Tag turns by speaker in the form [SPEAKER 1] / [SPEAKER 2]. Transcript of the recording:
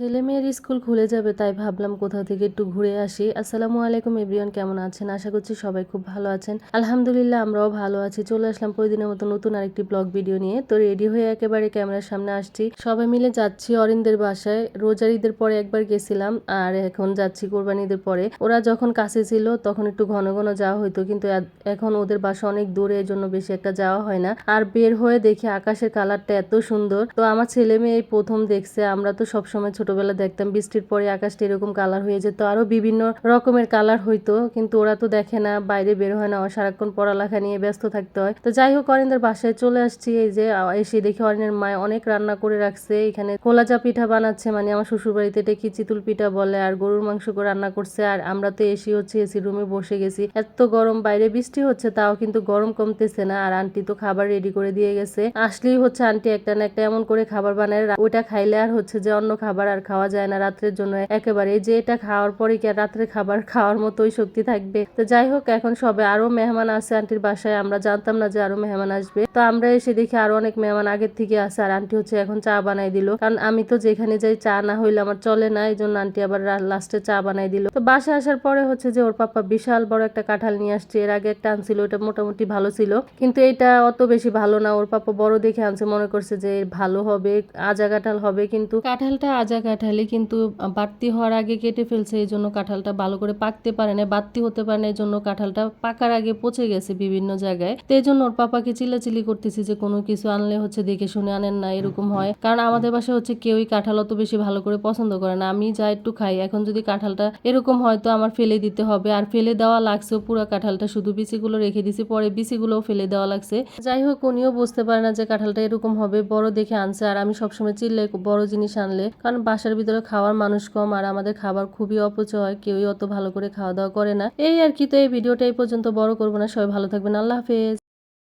[SPEAKER 1] ছেলে মেয়ের স্কুল খুলে যাবে, তাই ভাবলাম কোথাও থেকে একটু ঘুরে আসি। আসসালামু আলাইকুম, এভরিওয়ান, কেমন আছেন? আশা করছি সবাই খুব ভালো আছেন। আলহামদুলিল্লাহ, আমরাও ভালো আছি। চলে আসলাম প্রতিদিনের মতো নতুন আরেকটি ব্লগ ভিডিও নিয়ে। তো রেডি হয়ে একেবারে ক্যামেরার সামনে আসছি। সবাই মিলে যাচ্ছি অরিনদের বাসায়। রোজার ঈদের পরে একবার গেছিলাম, আর এখন যাচ্ছি কোরবানি ঈদের পরে। ওরা যখন কাছে ছিল, তখন একটু ঘন ঘন যাওয়া হইতো, কিন্তু এখন ওদের বাসা অনেক দূরে এই জন্য বেশি একটা যাওয়া হয় না। আর বের হয়ে দেখি আকাশের কালারটা এত সুন্দর। তো আমার ছেলে মেয়ে প্রথম দেখছে, আমরা তো সবসময় ছোটবেলা দেখতাম, বৃষ্টির পরে আকাশটা এরকম কালার হয়ে যেত। আরও বিভিন্ন রকমের কালার হইতো, কিন্তু ওরা তো দেখে না, বাইরে বের হয় না সারাক্ষণ পড়ালেখা নিয়ে ব্যস্ত থাকতে হয়। তো যাই হোক অরিনদের বাসায় চলে আসছি, এই যে এসে দেখি অরিনের মায় অনেক রান্না করে রাখছে। এখানে কোলাজা পিঠা বানাচ্ছে মানে আমার শ্বশুর বাড়িতে এটা কি চিতুল পিঠা বলে, আর গরুর মাংস করে রান্না করছে। আর আমরা তো এসি হচ্ছে, এসি রুমে বসে গেছি। এত গরম, বাইরে বৃষ্টি হচ্ছে, তাও কিন্তু গরম কমতেছে না। আর আন্টি তো খাবার রেডি করে দিয়ে গেছে। আসলেই হচ্ছে, আন্টি একটা না একটা এমন করে খাবার বানায় ওইটা খাইলে আর হচ্ছে যে অন্য খাবার আর খাওয়া যায় না রাত্রের জন্য। একেবারে যে এটা খাওয়ার পরে কি আর রাত্রে খাবার খাওয়ার মতোই শক্তি থাকবে। তো যাই হোক, এখন সবে আরও মেহমান আছে আন্টির বাসায়। আমরা জানতাম না যে আরও মেহমান আসবে। তো আমরা এসে দেখি আরও অনেক মেহমান আগের থেকে আছে আর আন্টি হচ্ছে এখন চা বানাই দিল। কারণ আমি তো যেখানে যাই চা না হইলে আমার চলে না। এই জন্য আন্টি আবার লাস্টে চা বানাই দিল। তো বাসায় আসার পরে হচ্ছে যে ওর পাপা বিশাল বড় একটা কাঁঠাল নিয়ে আসছে। এর আগে একটা আনছিল, ওটা মোটামুটি ভালো ছিল। কিন্তু এটা অত বেশি ভালো না। ওর পাপা বড় দেখে আনছে, মনে করছে যে ভালো হবে, আজা কাঁঠাল হবে। কিন্তু কাঁঠালটা আজা কাঁঠালই কিন্তু বাড়তি হওয়ার আগে কেটে ফেলছে এই জন্য কাঁঠালটা ভালো করে পাকতে পারে না বাড়তি হতে পারে না এই জন্য কাঁঠালটা পাকার আগে পচে গেছে বিভিন্ন জায়গায়। তো এই জন্য ওর পাপাকে চিল্লাচিল্লি করতেছি যে কোনো কিছু আনলে হচ্ছে দেখে শুনে আনেন না এরকম হয়। কারণ আমাদের বাসায় হচ্ছে কেউই কাঁঠাল অত বেশি ভালো করে পছন্দ করে না। আমি যা একটু খাই এখন যদি কাঁঠালটা এরকম হয় তো আমার ফেলে দিতে হবে। আর ফেলে দেওয়া লাগছে পুরো কাঁঠালটা শুধু বিচিগুলো রেখে দিছি পরে বিচিগুলোও ফেলে দেওয়া লাগছে। যাই হোক উনিও বুঝতে পারে না যে কাঁঠালটা এরকম হবে বড় দেখে আনছে। আর আমি সবসময় চিল্লাই বড় জিনিস আনলে কারণ বাসার ভিতরে খাওয়ার মানুষ কম আর আমাদের খাবার খুবই অপচয় হয় কেউই অত ভালো করে খাওয়া দাওয়া করে না। এই আর কি, তো এই ভিডিওটা এই পর্যন্ত বড় করব না। সবাই ভালো থাকবেন। আল্লাহ হাফেজ।